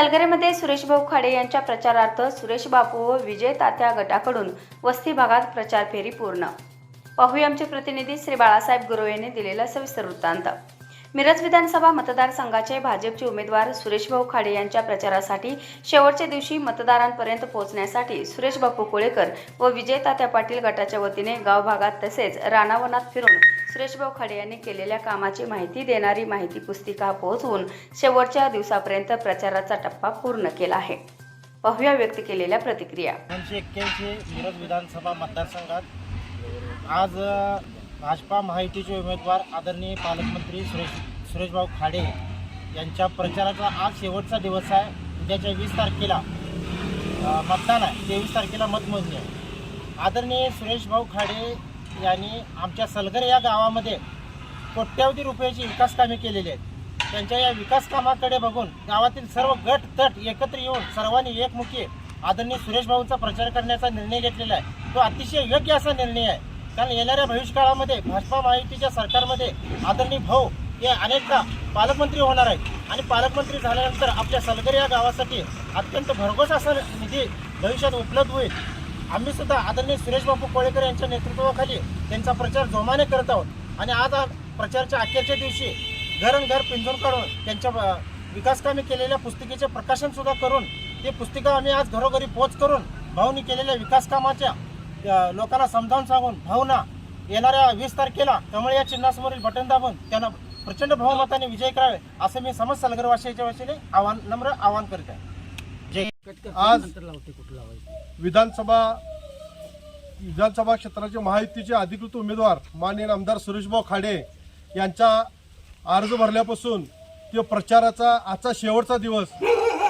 सलगरेमध्ये सुरेश भाऊ खाडे यांच्या प्रचारार्थ सुरेश बापू व विजय तात्या गटाकडून वस्ती भागात प्रचार फेरी पूर्ण. पाहूया आमचे प्रतिनिधी श्री बाळासाहेब गुरव यांनी दिलेला सविस्तर वृत्तांत. मिरज विधानसभा मतदारसंघाचे भाजपचे उमेदवार सुरेश भाऊ खाडे यांच्या प्रचारासाठी शेवटच्या दिवशी मतदारांपर्यंत पोहोचण्यासाठी सुरेश बापू कोळेकर व विजय तात्या पाटील गटाच्या वतीने गावभागात तसेच रानावनात फिरून सुरेशभाऊ खाडे यांनी केलेल्या कामाची माहिती देणारी माहिती पुस्तिका पोहोचवून शेवटच्या दिवसापर्यंत प्रचाराचा टप्पा पूर्ण केला आहे. पाहूया व्यक्त केलेल्या प्रतिक्रिया. दोनशे एक्क्याऐंशी मिरज विधानसभा मतदारसंघात आज भाजपा महायुतीचे उमेदवार आदरणीय पालकमंत्री सुरेश सुरेशभाऊ खाडे यांच्या प्रचाराचा आज शेवटचा दिवस आहे. उद्याच्या वीस तारखेला मतदान आहे. तेवीस तारखेला मतमोजणी आहे. आदरणीय सुरेशभाऊ खाडे यांनी आमच्या सलगर या गावामध्ये कोट्यावधी रुपयाची विकास कामे केलेली आहेत. त्यांच्या या विकास कामाकडे बघून गावातील सर्व गट तट एकत्र येऊन सर्वांनी एकमुखी आदरणीय सुरेशभाऊंचा प्रचार करण्याचा निर्णय घेतलेला आहे. तो अतिशय योग्य असा निर्णय आहे. कारण येणाऱ्या भविष्यकाळामध्ये भाजपा महायुतीच्या सरकारमध्ये आदरणीय भाऊ हे अनेकदा पालकमंत्री होणार आहेत. आणि पालकमंत्री झाल्यानंतर आपल्या सलगर या गावासाठी अत्यंत भरघोस असा निधी भविष्यात उपलब्ध होईल. आम्ही सुद्धा आदरणीय सुरेश बापू कोळेकर यांच्या नेतृत्वाखाली त्यांचा प्रचार जोमाने करत आहोत. आणि आज प्रचारच्या अखेरच्या दिवशी घरन-घर पिंजून काढून त्यांच्या विकासकामी केलेल्या पुस्तिकेचे प्रकाशन सुद्धा करून ती पुस्तिका आम्ही आज घरोघरी पोच करून भाऊनी केलेल्या विकासकामाच्या लोकांना समजावून सांगून भाऊना येणाऱ्या वीस तारखेला कमळ या चिन्हासमोरील बटन दाबून त्यांना प्रचंड बहुमताने विजय करावे असं मी समज सलगरवासियाच्या वतीने आव्हान नम्र आवाहन करीत आहे. जय आज विधानसभा विधानसभा क्षेत्राचे महायुतीचे अधिकृत उमेदवार माननीय आमदार सुरेशभाऊ खाडे यांचा अर्ज भरल्यापासून ते प्रचाराचा आजचा शेवटचा दिवस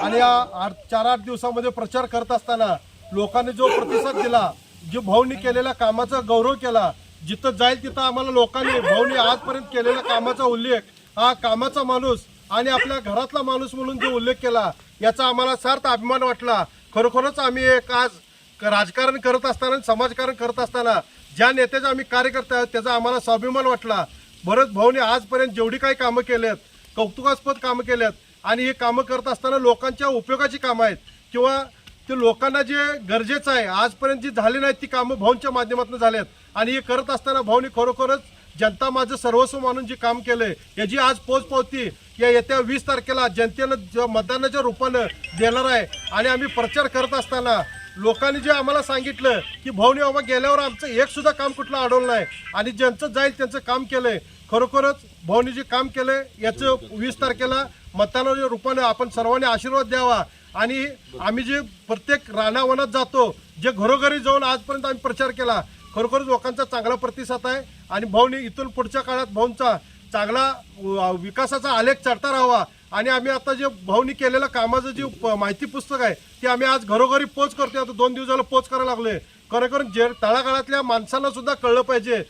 आणि या आठ चार आठ दिवसामध्ये प्रचार करत असताना लोकांनी जो प्रतिसाद दिला जे भाऊनी केलेल्या कामाचा गौरव केला जिथं जाईल तिथं आम्हाला लोकांनी भाऊनी आजपर्यंत केलेल्या कामाचा उल्लेख हा कामाचा माणूस आणि आपल्या घरातला माणूस म्हणून जो उल्लेख केला याचा आम्हाला सार्थ अभिमान वाटला. खरोखरच आम्ही एक आज राजकारण करत असताना आणि समाजकारण करत असताना ज्या नेत्याचा आम्ही कार्यकर्ते आहोत त्याचा आम्हाला स्वाभिमान वाटला. भरत भाऊने आजपर्यंत जेवढी काही कामं केलेत कौतुकास्पद कामं केलेत आणि ही कामं करत असताना लोकांच्या उपयोगाची कामं आहेत किंवा ते लोकांना जे गरजेचं आहे आजपर्यंत जी झाली नाहीत ती कामं भाऊंच्या माध्यमातून झाल्यात आणि हे करत असताना भाऊनी खरोखरच जनता माझं सर्वस्व मानून जे काम केलंय याची आज पोच पावती या येत्या वीस तारखेला जनतेनं मतदानाच्या रूपानं देणार आहे आणि आम्ही प्रचार करत असताना लोकांनी जे आम्हाला सांगितलं की भाऊनी बाबा गेल्यावर आमचं एक सुद्धा काम कुठलं अडवलं नाही आणि ज्यांचं जाईल त्यांचं काम केलंय. खरोखरच भाऊनी जे काम केलंय याचं वीस तारखेला मतदानाच्या रूपानं आपण सर्वांनी आशीर्वाद द्यावा आणि आम्ही जे प्रत्येक रानावनात जातो जे घरोघरी जाऊन आजपर्यंत आम्ही प्रचार केला खरोखरच लोकांचा चांगला प्रतिसाद आहे. आणि भाऊनी इथून पुढच्या काळात भाऊंचा चांगला विकासाचा आलेख चढता राहावा. आणि आम्ही आता जे भाऊनी केलेलं कामाचं जे माहिती पुस्तक आहे ते आम्ही आज घरोघरी पोच करतो आता दोन दिवसाला पोच करायला लागलोय. खरोखर जे तळागाळातल्या माणसांना सुद्धा कळलं पाहिजे.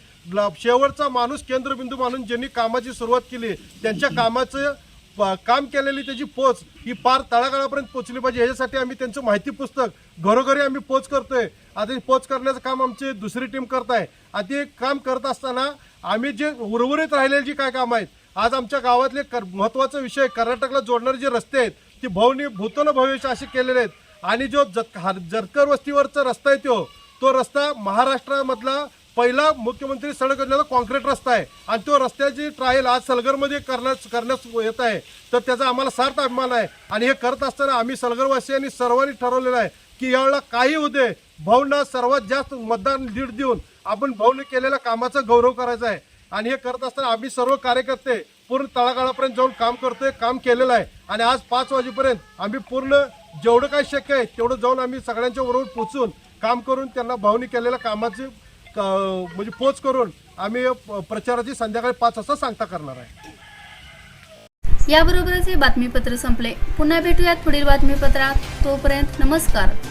शेवटचा माणूस केंद्रबिंदू मानून ज्यांनी कामाची सुरुवात केली त्यांच्या कामाचं काम केलेली त्याची पोच ही पार तळागाळापर्यंत पोचली पाहिजे. याच्यासाठी आम्ही त्यांचं माहिती पुस्तक घरोघरी आम्ही पोच करतोय. आता पोच करण्याचं काम आमची दुसरी टीम करत आहे. आता ते काम करत असताना आम्ही जे उर्वरित राहिलेली जी काय काम आहेत आज आमच्या गावातले कर महत्त्वाचा विषय कर्नाटकला जोडणारे जे रस्ते आहेत ते भवनी भूतन भविष्य असे केलेले आहेत. आणि जो जत जरकर वस्तीवरचा रस्ता आहे तो तो रस्ता महाराष्ट्रामधला पहिला मुख्यमंत्री सडक योजनेचा कॉन्क्रीट रस्ता आहे. आणि तो रस्त्याची ट्रायल आज सलगरमध्ये करण्यास करण्यास येत आहे. तर त्याचा आम्हाला सार्थ अभिमान आहे. आणि हे करत असताना आम्ही सलगरवासियांनी सर्वांनी ठरवलेलं आहे की यावेळेला काही होऊ दे भाऊंना सर्वात जास्त मतदान लीड देऊन आपण भाऊने केलेल्या कामाचा गौरव करायचा आहे. आणि हे करत असताना आम्ही सर्व कार्यकर्ते पूर्ण तळागाळापर्यंत जाऊन काम करतोय काम केलेलं आहे. आणि आज पाच वाजेपर्यंत आम्ही पूर्ण जेवढं काही शक्य आहे तेवढं जाऊन आम्ही सगळ्यांच्या बरोबर पोचून काम करून त्यांना भावनी केलेल्या कामाची म्हणजे पोच करून आम्ही प्रचाराची संध्याकाळी पाच वाजता सांगता करणार आहे. याबरोबरच हे बातमीपत्र संपले. पुन्हा भेटूयात पुढील बातमीपत्रात. तोपर्यंत नमस्कार.